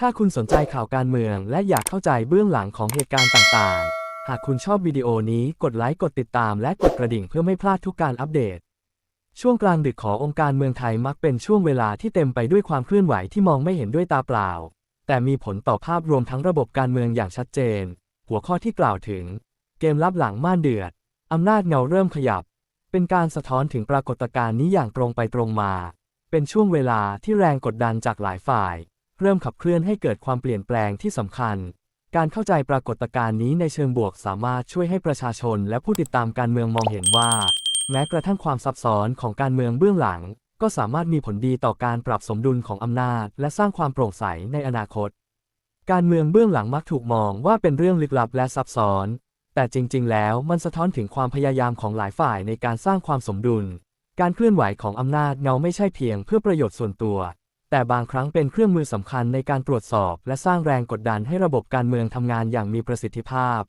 ถ้าคุณสนใจข่าวการเมืองและอยากเข้าใจเบื้องหลังของเหตุการณ์ต่างๆ หากคุณชอบวิดีโอนี้กดไลค์ กดติดตามและกดกระดิ่งเพื่อไม่พลาดทุกการอัปเดต ช่วงกลางดึกขององค์การเมืองไทยมักเป็นช่วงเวลาที่เต็มไปด้วยความเคลื่อนไหวที่มองไม่เห็นด้วยตาเปล่า แต่มีผลต่อภาพรวมทั้งระบบการเมืองอย่างชัดเจน หัวข้อที่กล่าวถึง เกมลับหลังม่านเดือด อำนาจเงาเริ่มขยับ เป็นการสะท้อนถึงปรากฏการณ์นี้อย่างตรงไปตรงมา เป็นช่วงเวลาที่แรงกดดันจากหลายฝ่าย เริ่มขับเคลื่อนให้เกิดความเปลี่ยนแปลงที่สำคัญ การเข้าใจปรากฏการณ์นี้ในเชิงบวกสามารถช่วยให้ประชาชนและผู้ติดตามการเมืองมองเห็นว่า แม้กระทั่งความซับซ้อนของการเมืองเบื้องหลัง ก็สามารถมีผลดีต่อการปรับสมดุลของอำนาจ และสร้างความโปร่งใสในอนาคต การเมืองเบื้องหลังมักถูกมองว่าเป็นเรื่องลึกลับและซับซ้อน แต่จริง ๆ แล้วมันสะท้อนถึงความพยายามของหลายฝ่ายในการสร้างความสมดุล การเคลื่อนไหวของอำนาจเงาไม่ใช่เพียงเพื่อประโยชน์ส่วนตัว แต่บางครั้งเป็นเครื่องมือสำคัญในการตรวจสอบ และสร้างแรงกดดันให้ระบบการเมืองทำงานอย่างมีประสิทธิภาพ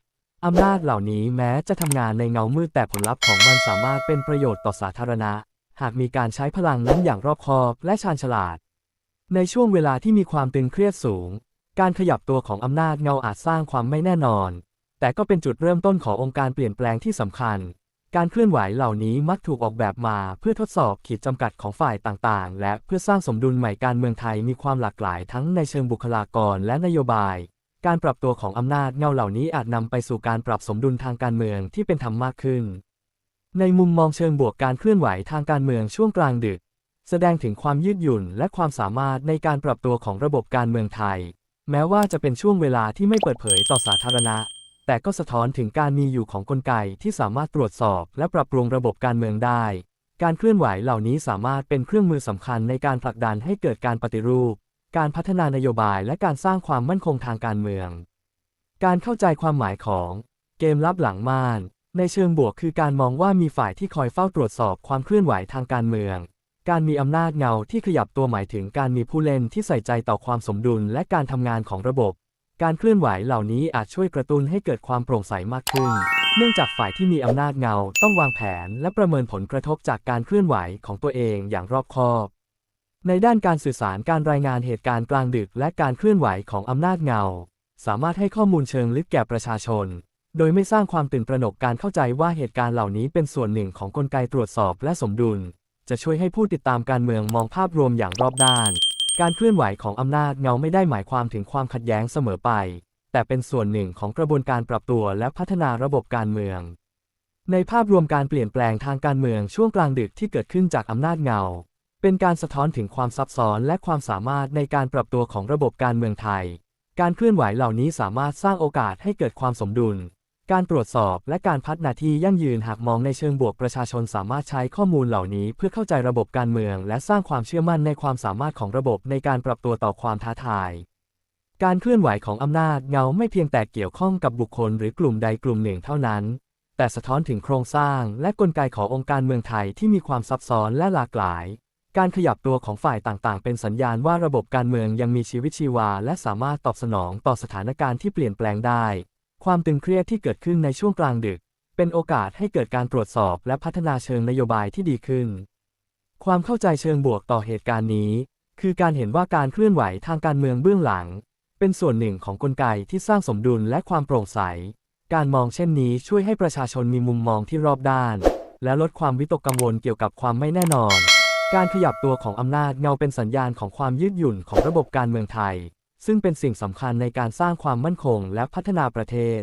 อำนาจเหล่านี้แม้จะทำงานในเงามืดแต่ผลลัพธ์ของมันสามารถเป็นประโยชน์ต่อสาธารณะ หากมีการใช้พลังนั้นอย่างรอบคอบและชาญฉลาด ในช่วงเวลาที่มีความตึงเครียดสูง การขยับตัวของอำนาจเงาอาจสร้างความไม่แน่นอน แต่ก็เป็นจุดเริ่มต้นขององค์การเปลี่ยนแปลงที่สำคัญ การเคลื่อนไหวเหล่านี้มักถูกออกแบบมาเพื่อทดสอบขีดจำกัดของฝ่ายต่างๆ และเพื่อสร้างสมดุลใหม่การเมืองไทยมีความหลากหลายทั้งในเชิงบุคลากรและนโยบาย การปรับตัวของอำนาจเงาเหล่านี้อาจนำไปสู่การปรับสมดุลทางการเมืองที่เป็นธรรมมากขึ้น ในมุมมองเชิงบวกการเคลื่อนไหวทางการเมืองช่วงกลางดึก แสดงถึงความยืดหยุ่นและความสามารถในการปรับตัวของระบบการเมืองไทย แม้ว่าจะเป็นช่วงเวลาที่ไม่เปิดเผยต่อสาธารณะ แต่ก็สะท้อนถึงการมีอยู่ของกลไกที่สามารถตรวจสอบ และปรับปรุงระบบการเมืองได้ การเคลื่อนไหวเหล่านี้สามารถเป็นเครื่องมือสำคัญในการผลักดันให้เกิดการปฏิรูป การพัฒนานโยบายและการสร้างความมั่นคงทางการเมือง การเข้าใจความหมายของเกมลับหลังม่าน ในเชิงบวกคือการมองว่ามีฝ่ายที่คอยเฝ้าตรวจสอบความเคลื่อนไหวทางการเมือง การมีอำนาจเงาที่ขยับตัวหมายถึงการมีผู้เล่นที่ใส่ใจต่อความสมดุลและการทำงานของระบบ การเคลื่อนไหวเหล่านี้อาจช่วยกระตุ้นให้เกิดความโปร่งใสมากขึ้น เนื่องจากฝ่ายที่มีอำนาจเงาต้องวางแผนและประเมินผลกระทบจากการเคลื่อนไหวของตัวเองอย่างรอบคอบ ในด้านการสื่อสารการรายงานเหตุการณ์กลางดึกและการเคลื่อนไหวของอำนาจเงา สามารถให้ข้อมูลเชิงลึกแก่ประชาชน โดยไม่สร้างความตื่นตระหนกการเข้าใจว่าเหตุการณ์เหล่านี้เป็นส่วนหนึ่งของกลไกตรวจสอบและสมดุล จะช่วยให้ผู้ติดตามการเมืองมองภาพรวมอย่างรอบด้าน การเคลื่อนไหวของอำนาจเงาไม่ได้หมายความถึงความขัดแย้งเสมอไป แต่เป็นส่วนหนึ่งของกระบวนการปรับตัวและพัฒนาระบบการเมือง ในภาพรวมการเปลี่ยนแปลงทางการเมืองช่วงกลางดึกที่เกิดขึ้นจากอำนาจเงา เป็นการสะท้อนถึงความซับซ้อนและความสามารถในการปรับตัวของระบบการเมืองไทย การเคลื่อนไหวเหล่านี้สามารถสร้างโอกาสให้เกิดความสมดุล การตรวจสอบและการพัฒนาที่ยั่งยืนหากมองในเชิงบวกประชาชนสามารถใช้ข้อมูลเหล่านี้เพื่อเข้าใจระบบการเมือง และสร้างความเชื่อมั่นในความสามารถของระบบในการปรับตัวต่อความท้าทาย การเคลื่อนไหวของอำนาจเงาไม่เพียงแต่เกี่ยวข้องกับบุคคลหรือกลุ่มใดกลุ่มหนึ่งเท่านั้น แต่สะท้อนถึงโครงสร้างและกลไกขององค์การเมืองไทยที่มีความซับซ้อนและหลากหลาย การขยับตัวของฝ่ายต่างๆ เป็นสัญญาณว่าระบบการเมืองยังมีชีวิตชีวา และสามารถตอบสนองต่อสถานการณ์ที่เปลี่ยนแปลงได้ ความตึงเครียดที่เกิดขึ้นในช่วงกลางดึก เป็นโอกาสให้เกิดการตรวจสอบและพัฒนาเชิงนโยบายที่ดีขึ้น ความเข้าใจเชิงบวกต่อเหตุการณ์นี้ คือการเห็นว่าการเคลื่อนไหวทางการเมืองเบื้องหลัง เป็นส่วนหนึ่งของกลไกที่สร้างสมดุลและความโปร่งใส การมองเช่นนี้ช่วยให้ประชาชนมีมุมมองที่รอบด้าน และลดความวิตกกังวลเกี่ยวกับความไม่แน่นอน การขยับตัวของอำนาจเงาเป็นสัญญาณของความยืดหยุ่นของระบบการเมืองไทย ซึ่งเป็นสิ่งสำคัญในการสร้างความมั่นคงและพัฒนาประเทศ